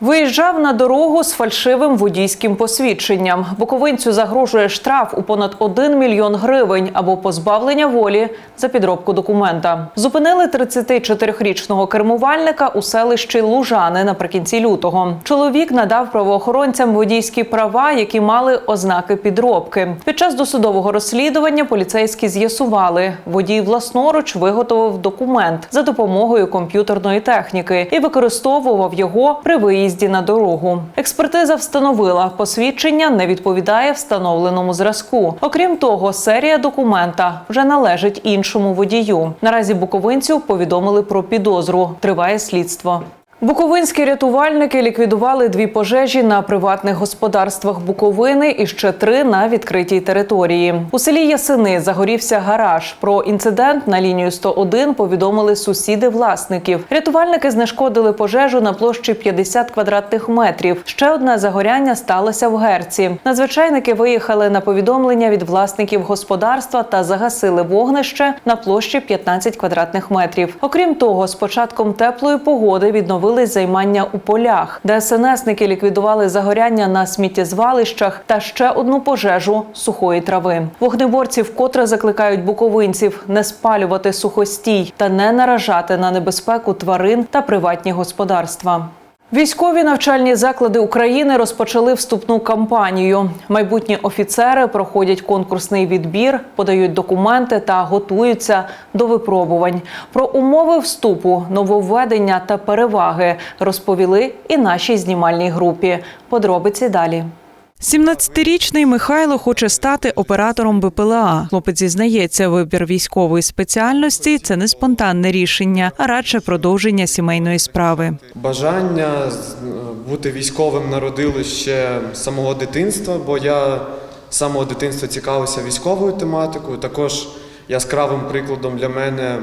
Виїжджав на дорогу з фальшивим водійським посвідченням. Буковинцю загрожує штраф у понад 1 мільйон гривень або позбавлення волі за підробку документа. Зупинили 34-річного кермувальника у селищі Лужани наприкінці лютого. Чоловік надав правоохоронцям водійські права, які мали ознаки підробки. Під час досудового розслідування поліцейські з'ясували, водій власноруч виготовив документ за допомогою комп'ютерної техніки і використовував його при виїзді на дорогу. Експертиза встановила, посвідчення не відповідає встановленому зразку. Окрім того, серія документа вже належить іншому водію. Наразі буковинцю повідомили про підозру. Триває слідство. Буковинські рятувальники ліквідували дві пожежі на приватних господарствах Буковини і ще три на відкритій території. У селі Ясини загорівся гараж. Про інцидент на лінію 101 повідомили сусіди власників. Рятувальники знешкодили пожежу на площі 50 квадратних метрів. Ще одне загоряння сталося в Герці. Надзвичайники виїхали на повідомлення від власників господарства та загасили вогнище на площі 15 квадратних метрів. Окрім того, з початком теплої погоди відновились займання у полях. ДСНСники ліквідували загоряння на сміттєзвалищах та ще одну пожежу сухої трави. Вогнеборці вкотре закликають буковинців не спалювати сухостій та не наражати на небезпеку тварин та приватні господарства. Військові навчальні заклади України розпочали вступну кампанію. Майбутні офіцери проходять конкурсний відбір, подають документи та готуються до випробувань. Про умови вступу, нововведення та переваги розповіли і нашій знімальній групі. Подробиці далі. 17-річний Михайло хоче стати оператором БПЛА. Хлопець зізнається, вибір військової спеціальності це не спонтанне рішення, а радше продовження сімейної справи. Бажання бути військовим народилось ще з самого дитинства, бо я з самого дитинства цікавився військовою тематикою. Також яскравим прикладом для мене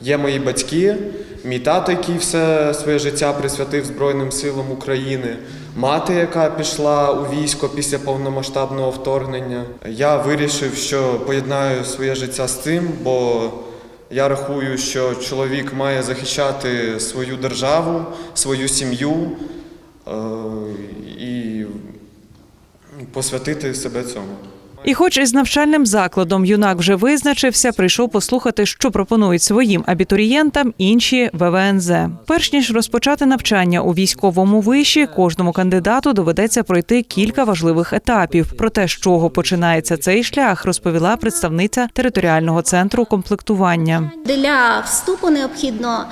є мої батьки, мій тато, який все своє життя присвятив Збройним силам України, мати, яка пішла у військо після повномасштабного вторгнення. Я вирішив, що поєднаю своє життя з цим, бо я рахую, що чоловік має захищати свою державу, свою сім'ю е, і посвятити себе цьому. І, хоч із навчальним закладом юнак вже визначився, прийшов послухати, що пропонують своїм абітурієнтам інші ВВНЗ. Перш ніж розпочати навчання у військовому виші, кожному кандидату доведеться пройти кілька важливих етапів. Про те, з чого починається цей шлях, розповіла представниця територіального центру комплектування. Для вступу необхідно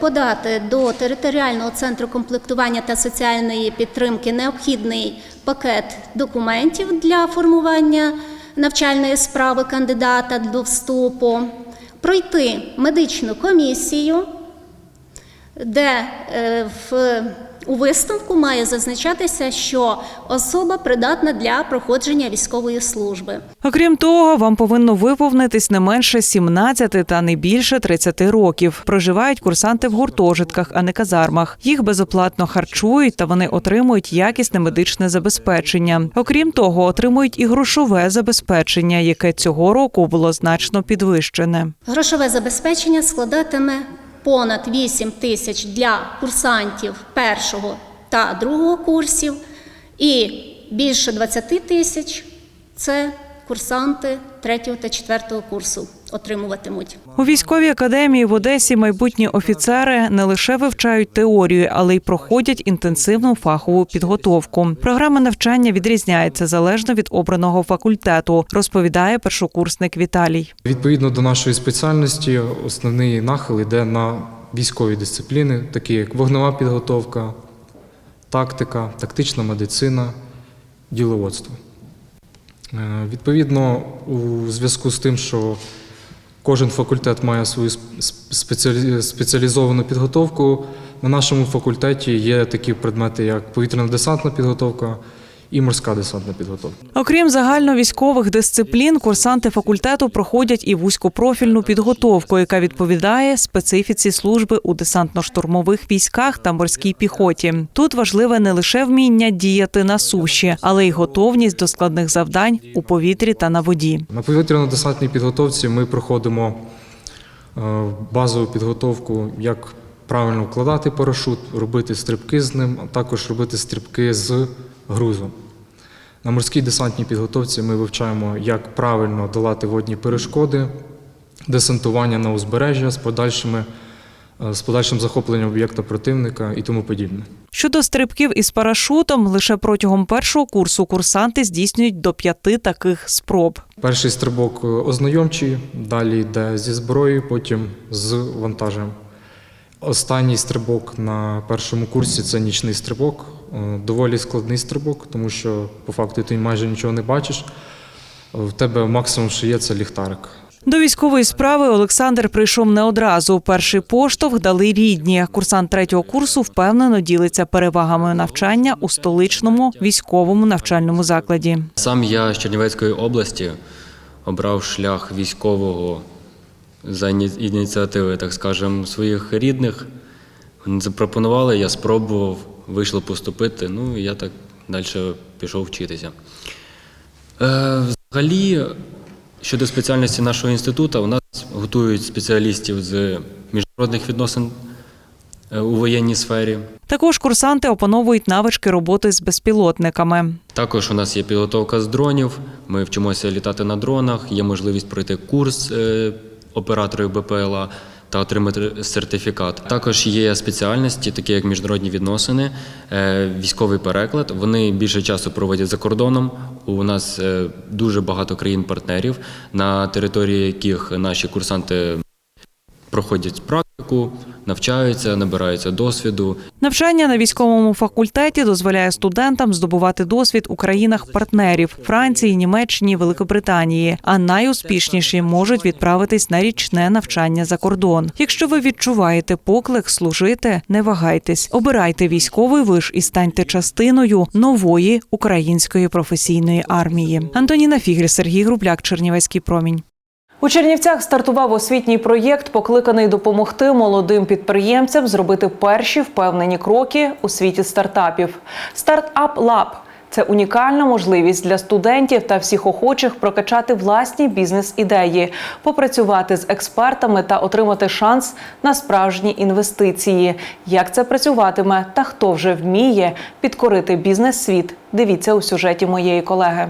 подати до територіального центру комплектування та соціальної підтримки необхідний пакет документів для формування навчальної справи кандидата до вступу, пройти медичну комісію, де е, в у висновку має зазначатися, що особа придатна для проходження військової служби. Окрім того, вам повинно виповнитись не менше 17 та не більше 30 років. Проживають курсанти в гуртожитках, а не казармах. Їх безоплатно харчують та вони отримують якісне медичне забезпечення. Окрім того, отримують і грошове забезпечення, яке цього року було значно підвищене. Грошове забезпечення складатиме понад 8 тисяч для курсантів першого та другого курсів, і більше 20 тисяч це курсанти третього та четвертого курсу отримуватимуть. У військовій академії в Одесі майбутні офіцери не лише вивчають теорію, але й проходять інтенсивну фахову підготовку. Програма навчання відрізняється залежно від обраного факультету, розповідає першокурсник Віталій. Відповідно до нашої спеціальності, основний нахил йде на військові дисципліни, такі як вогнева підготовка, тактика, тактична медицина, діловодство. Е, Відповідно, у зв'язку з тим, що кожен факультет має свою сп- спеціалізовану підготовку, на нашому факультеті є такі предмети, як повітряно-десантна підготовка і морська десантна підготовка. Окрім загальновійськових дисциплін, курсанти факультету проходять і вузькопрофільну підготовку, яка відповідає специфіці служби у десантно-штурмових військах та морській піхоті. Тут важливе не лише вміння діяти на суші, але й готовність до складних завдань у повітрі та на воді. На повітряно-десантній підготовці ми проходимо е, базову підготовку, як правильно вкладати парашут, робити стрибки з ним, а також робити стрибки з грузом. На морській десантній підготовці ми вивчаємо, як правильно долати водні перешкоди, десантування на узбережжя з подальшими е, з подальшим захопленням об'єкта противника і тому подібне. Щодо стрибків із парашутом, лише протягом першого курсу курсанти здійснюють до п'яти таких спроб. Перший стрибок е, ознайомчий, далі йде зі зброєю, потім з вантажем. Останній стрибок на першому курсі це нічний стрибок. Е, Доволі складний стрибок, тому що по факту ти майже нічого не бачиш. В тебе максимум, що є, це ліхтарик. До військової справи Олександр прийшов не одразу. Перший поштовх дали рідні. Курсант третього курсу впевнено ділиться перевагами навчання у столичному військовому навчальному закладі. Сам я з Чернівецької області обрав шлях військового за ініціативи, так скажемо, своїх рідних. Вони запропонували, я спробував, вийшло поступити, ну і я так далі пішов вчитися. Е, взагалі, щодо спеціальності нашого інституту, у нас готують спеціалістів з міжнародних відносин е, у воєнній сфері. Також курсанти опановують навички роботи з безпілотниками. Також у нас є підготовка з дронів. Ми вчимося літати на дронах. Є можливість пройти курс е, операторів БПЛА та отримати сертифікат. Також є спеціальності, такі як міжнародні відносини, е, військовий переклад. Вони більше часу проводять за кордоном. У нас е, дуже багато країн-партнерів, на території яких наші курсанти проходять практику, навчаються, набираються досвіду. Навчання на військовому факультеті дозволяє студентам здобувати досвід у країнах-партнерів Франції, Німеччині, Великобританії. А найуспішніші можуть відправитись на річне навчання за кордон. Якщо ви відчуваєте поклик служити, не вагайтесь, обирайте військовий виш і станьте частиною нової української професійної армії. Антоніна Фігель, Сергій Грубляк, Чернівецький промінь. У Чернівцях стартував освітній проєкт, покликаний допомогти молодим підприємцям зробити перші впевнені кроки у світі стартапів. Стартап Лаб це унікальна можливість для студентів та всіх охочих прокачати власні бізнес-ідеї, попрацювати з експертами та отримати шанс на справжні інвестиції. Як це працюватиме та хто вже вміє підкорити бізнес-світ? Дивіться у сюжеті моєї колеги.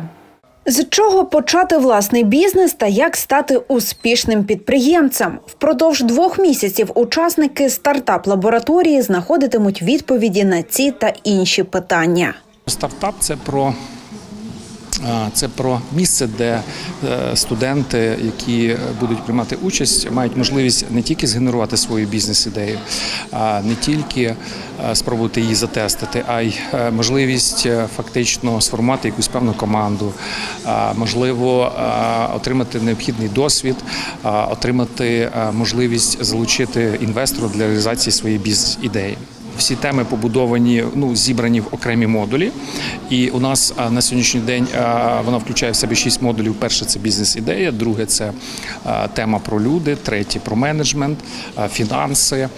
З чого почати власний бізнес та як стати успішним підприємцем? Впродовж двох місяців учасники стартап лабораторії знаходитимуть відповіді на ці та інші питання. Стартап це про. Це про місце, де е, студенти, які будуть приймати участь, мають можливість не тільки згенерувати свою бізнес-ідею, не тільки е, спробувати її затестити, а й е, можливість фактично сформувати якусь певну команду, можливо, отримати необхідний досвід, отримати можливість залучити інвестора для реалізації своєї бізнес-ідеї. Всі теми побудовані, ну зібрані в окремі модулі. І у нас на сьогоднішній день вона включає в себе шість модулів. Перше це бізнес-ідея, друге це тема про люди, третє про менеджмент, фінанси,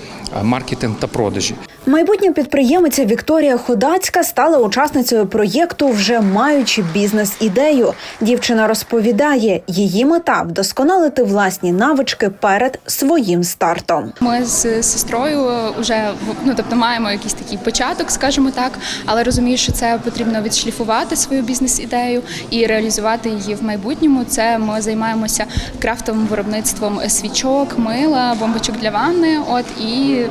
маркетинг та продажі. Майбутня підприємиця Вікторія Ходацька стала учасницею проєкту, вже маючи бізнес-ідею. Дівчина розповідає, її мета вдосконалити власні навички перед своїм стартом. Ми з сестрою вже ну тобто маємо якийсь такий початок, скажімо так, але розумію, що це потрібно відшліфувати свою бізнес-ідею і реалізувати її в майбутньому. Це ми займаємося крафтовим виробництвом свічок, мила, бомбочок для ванни. От і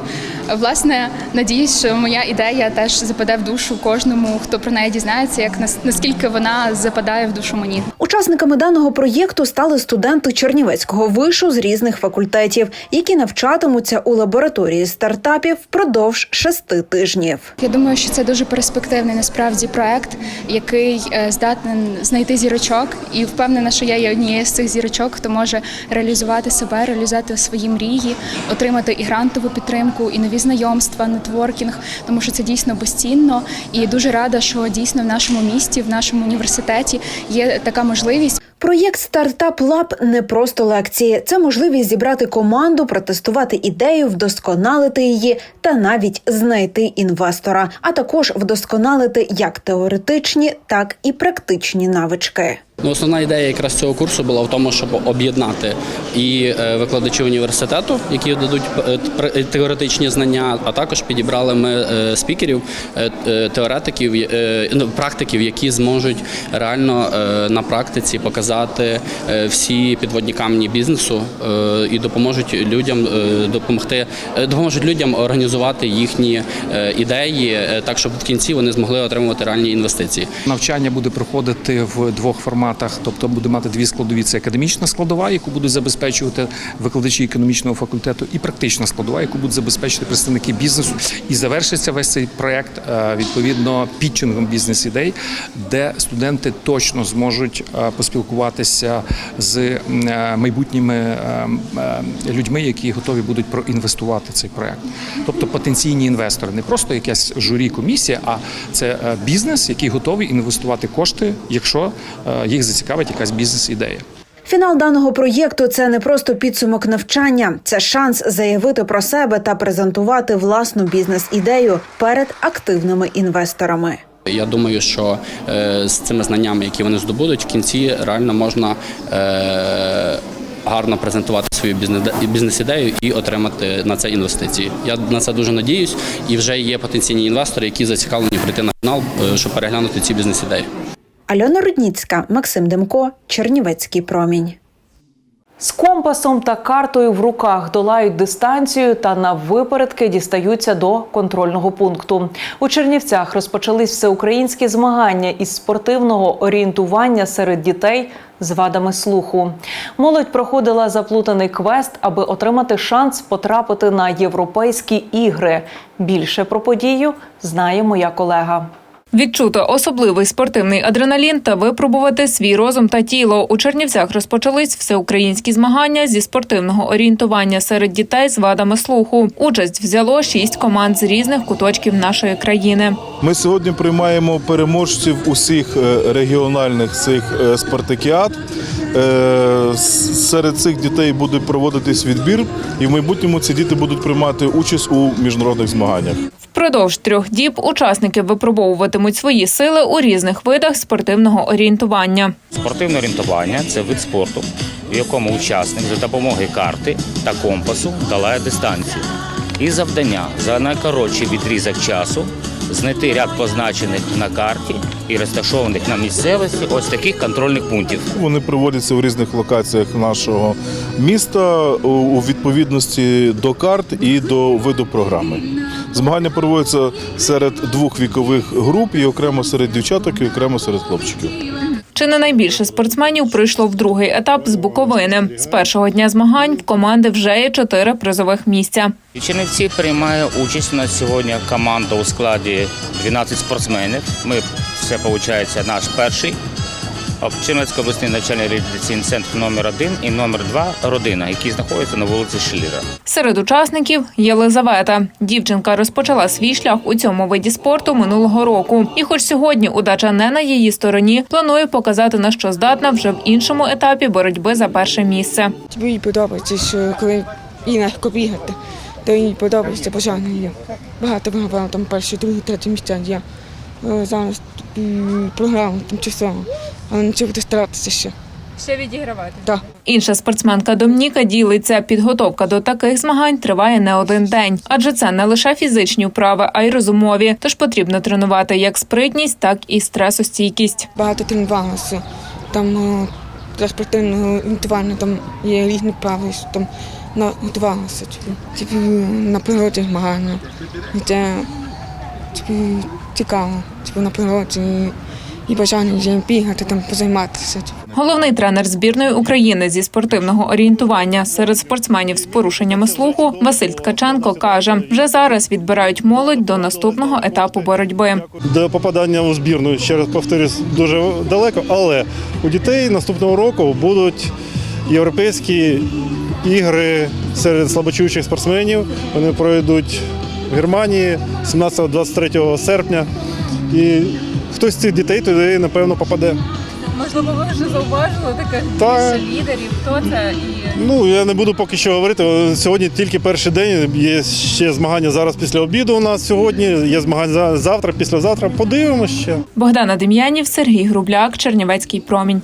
власне надіюсь, що моя ідея теж западе в душу кожному, хто про неї дізнається, як наскільки вона западає в душу мені. Учасниками даного проєкту стали студенти Чернівецького вишу з різних факультетів, які навчатимуться у лабораторії стартапів впродовж шести тижнів. Я думаю, що це дуже перспективний насправді проект, який е, здатен знайти зірочок, і впевнена, що я є однією з цих зірочок, хто може реалізувати себе, реалізувати свої мрії, отримати і грантову підтримку, і нові знайомства, нетворкінг, тому що це дійсно безцінно. І дуже рада, що дійсно в нашому місті, в нашому університеті є така можливість. Проєкт Стартап Лаб не просто лекції. Це можливість зібрати команду, протестувати ідею, вдосконалити її та навіть знайти інвестора, а також вдосконалити як теоретичні, так і практичні навички. Ну, основна ідея якраз цього курсу була в тому, щоб об'єднати і е, викладачів університету, які дадуть е, теоретичні знання, а також підібрали ми е, спікерів, е, е, теоретиків, е, ну, практиків, які зможуть реально е, на практиці показати е, всі підводні камні бізнесу е, і допоможуть людям е, допомогти, е, допоможуть людям організувати їхні е, ідеї е, так, щоб в кінці вони змогли отримувати реальні інвестиції. Навчання буде проходити в двох форматах, тобто буде мати дві складові: це академічна складова, яку будуть забезпечувати викладачі економічного факультету, і практична складова, яку будуть забезпечити представники бізнесу. І завершиться весь цей проект е, відповідно пітчингом бізнес-ідей, де студенти точно зможуть е, поспілкуватися з е, майбутніми людьми, які готові будуть проінвестувати цей проект. Тобто потенційні інвестори, не просто якась журі комісія, а це бізнес, який готовий інвестувати кошти, якщо е, їх зацікавить якась бізнес-ідея. Фінал даного проєкту це не просто підсумок навчання, це шанс заявити про себе та презентувати власну бізнес-ідею перед активними інвесторами. Я думаю, що е, з цими знаннями, які вони здобудуть, в кінці реально можна е, гарно презентувати свою бізнес- бізнес-ідею і отримати на це інвестиції. Я на це дуже надіюсь, і вже є потенційні інвестори, які зацікавлені прийти на канал, е, щоб переглянути ці бізнес-ідеї. Альона Рудніцька, Максим Демко, Чернівецький промінь. З компасом та картою в руках долають дистанцію та на випередки дістаються до контрольного пункту. У Чернівцях розпочались всеукраїнські змагання із спортивного орієнтування серед дітей з вадами слуху. Молодь проходила заплутаний квест, аби отримати шанс потрапити на європейські ігри. Більше про подію знає моя колега. Відчути особливий спортивний адреналін та випробувати свій розум та тіло. У Чернівцях розпочались всеукраїнські змагання зі спортивного орієнтування серед дітей з вадами слуху. Участь взяло шість команд з різних куточків нашої країни. Ми сьогодні приймаємо переможців усіх е, регіональних цих е, спартакіад. Е, Серед цих дітей буде проводитись відбір, і в майбутньому ці діти будуть приймати участь у міжнародних змаганнях. Впродовж трьох діб учасники випробовуватимуть свої сили у різних видах спортивного орієнтування. Спортивне орієнтування це вид спорту, в якому учасник за допомогою карти та компасу долає дистанцію. І завдання за найкоротший відрізок часу знайти ряд позначених на карті і розташованих на місцевості ось таких контрольних пунктів. Вони проводяться в різних локаціях нашого міста у- відповідності до карт і до виду програми. Змагання проводяться серед двох вікових груп і окремо серед дівчаток, і окремо серед хлопчиків. Чи не найбільше спортсменів прийшло в другий етап з Буковини. З першого дня змагань в команди вже є чотири призових місця. І Чернівці приймає участь у нас сьогодні команда у складі 12 спортсменів. Ми це виходить наш перший. Чернівецький обласний навчальний реабілітаційний центр номер 1 і номер 2 родина, які знаходяться на вулиці Шиліра. Серед учасників Єлизавета. Дівчинка розпочала свій шлях у цьому виді спорту минулого року. І, хоч сьогодні удача не на її стороні, планує показати на що здатна вже в іншому етапі боротьби за перше місце. Тобі подобається, що коли їй легко бігати, то їй подобається бажання є. Багато програм, там перше, друге, третє місця є. Е, Зараз м, програма тимчасово, але нічого буде старатися ще. Ще відігравати. Так. Інша спортсменка Домніка ділиться. Підготовка до таких змагань триває не один день, адже це не лише фізичні вправи, а й розумові. Тож потрібно тренувати як спритність, так і стресостійкість. Багато тренувалося. Там е, для спортивного орієнтування там є різні вправи, що там на- готувалося. Типу, на природі змагання. Це типу, цікаво. Типу, на природі і, бажання є бігати, там позайматися. Головний тренер збірної України зі спортивного орієнтування серед спортсменів з порушеннями слуху Василь Ткаченко каже: вже зараз відбирають молодь до наступного етапу боротьби. До попадання у збірну, ще раз повторюсь, дуже далеко, але у дітей наступного року будуть європейські ігри серед слабочуючих спортсменів. Вони пройдуть в Германії 17-23 серпня. І хтось з цих дітей туди, напевно, попаде. Можливо, ви вже зауважили таких Та- більше лідерів. Хто це і Ну, я не буду поки що говорити. Сьогодні тільки перший день. Є ще змагання зараз після обіду у нас сьогодні. Є змагання за- завтра, післязавтра. Подивимося ще. Богдана Дем'янів, Сергій Грубляк, Чернівецький промінь.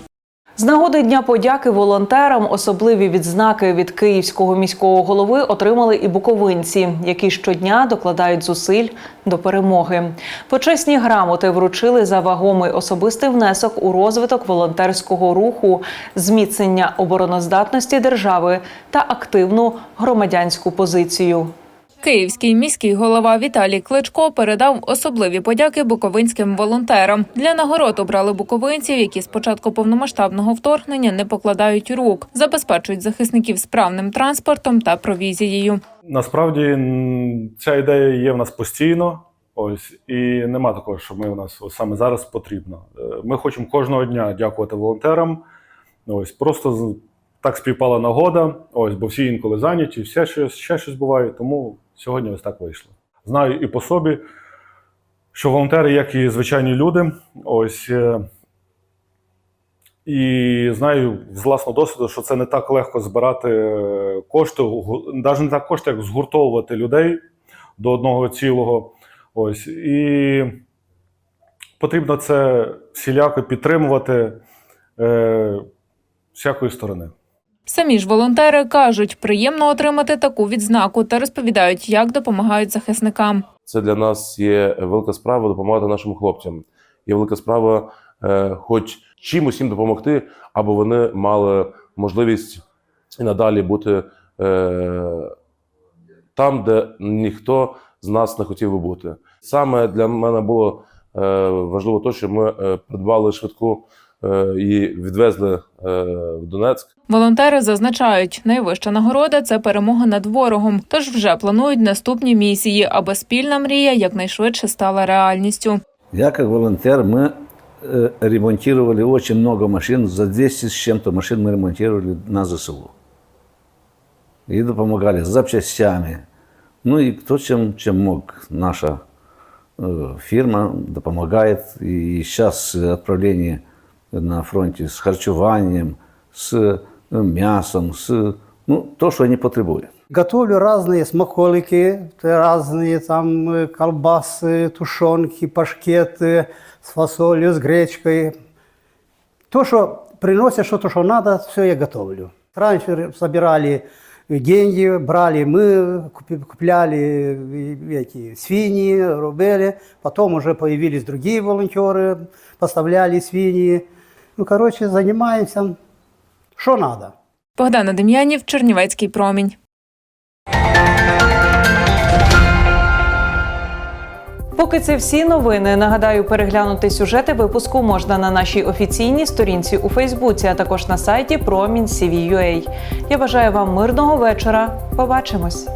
З нагоди Дня подяки волонтерам особливі відзнаки від київського міського голови отримали і буковинці, які щодня докладають зусиль до перемоги. Почесні грамоти вручили за вагомий особистий внесок у розвиток волонтерського руху, зміцнення обороноздатності держави та активну громадянську позицію. Київський міський голова Віталій Кличко передав особливі подяки буковинським волонтерам. Для нагород обрали буковинців, які з початку повномасштабного вторгнення не покладають рук, забезпечують захисників справним транспортом та провізією. Насправді ця ідея є в нас постійно. Ось і нема такого, що ми у нас ось саме зараз потрібно. Е, Ми хочемо кожного дня дякувати волонтерам. Ось просто так співпала нагода. Ось, бо всі інколи зайняті, все щось, ще щось буває. Тому сьогодні ось так вийшло. Знаю і по собі, що волонтери, як і звичайні люди, ось. е, І знаю з власного досвіду, що це не так легко збирати е, кошти, навіть не так кошти, як згуртовувати людей до одного цілого. Ось. І потрібно це всіляко підтримувати е, всякої сторони. Самі ж волонтери кажуть, приємно отримати таку відзнаку та розповідають, як допомагають захисникам. Це для нас є велика справа допомагати нашим хлопцям. Є велика справа, е, хоч чимось їм допомогти, аби вони мали можливість і надалі бути е, там, де ніхто з нас не хотів би бути. Саме для мене було е, важливо те, що ми придбали швидку е, і відвезли е, в Донецьк. Волонтери зазначають, найвища нагорода це перемога над ворогом. Тож вже планують наступні місії, аби спільна мрія якнайшвидше стала реальністю. Я как волонтер, мы э, ремонтировали очень много машин. За 200 с чем-то машин мы ремонтировали на ЗСУ. И помогали с запчастями. Ну и кто чем, чем мог. Наша э, фирма помогает. И сейчас отправление на фронте с харчеванием, с э, мясом, с ну, то, что они потребуют. Готовлю разные смаколики, разные там э, колбасы, тушенки, пашкеты с фасолью, с гречкой. То, что приносят что-то, что надо, все я готовлю. Раньше собирали деньги, брали мы, купляли э, эти свиньи, рубели. Потом уже появились другие волонтеры, поставляли свиньи. Ну, короче, занимаемся, что надо. Богдана Дем'янів, Чернівецький промінь. Поки це всі новини. Нагадаю, переглянути сюжети випуску можна на нашій офіційній сторінці у Фейсбуці, а також на сайті Промінь.CVUA. Я бажаю вам мирного вечора. Побачимось.